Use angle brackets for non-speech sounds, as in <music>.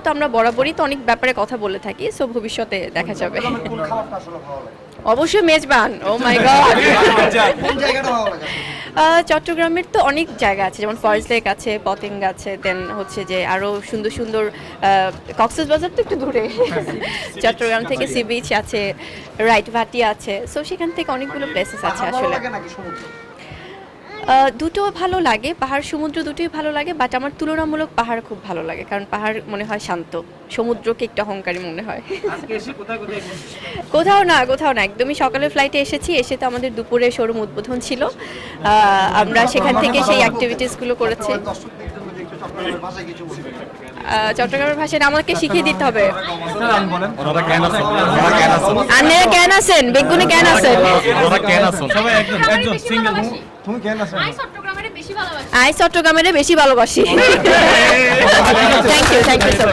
তো আমরা বরাবরই তো অনেক ব্যাপারে কথা বলে থাকি সো ভবিষ্যতে দেখা যাবে। অবশ্যই মেজবান ও মাই গড চট্টগ্রামের তো অনেক জায়গা আছে যেমন ফরেস্ট লেক আছে পতেঙ্গ আছে দেন হচ্ছে যে আরও সুন্দর সুন্দর কক্সেস বাজার তো একটু দূরে। <laughs> চট্টগ্রাম থেকে সি বিচ আছে রাইট ভাটি আছে সো সেখান থেকে অনেকগুলো প্লেসেস আছে আসলে লাগে নাকি সমুদ্র আহ, দুটো ভালো লাগে পাহাড় সমুদ্র দুটোই ভালো লাগে বাট আমার তুলনামূলক পাহাড় খুব ভালো লাগে কারণ পাহাড় মনে হয় শান্ত সমুদ্রকে একটু অহংকারী মনে হয়? কোথাও না কোথাও না একদমই সকালে ফ্লাইটে এসেছি এসে তো আমাদের দুপুরে শোরুম উদ্বোধন ছিল আমরা সেখান থেকে সেই অ্যাক্টিভিটিসগুলো করেছি চট্টগ্রামের ভাষায় আমাকে শিখিয়ে দিতে হবে। ওনারা কেন আছেন। ওনারা কেন আছেন। আপনারা কেন আছেন বেগুনে কেন আছেন। ওনারা কেন আছেন। সবাই একজন একজন সিঙ্গেল তুমি কেন আছো আই চট্টগ্রামের বেশি ভালোবাসি। Thank you thank you so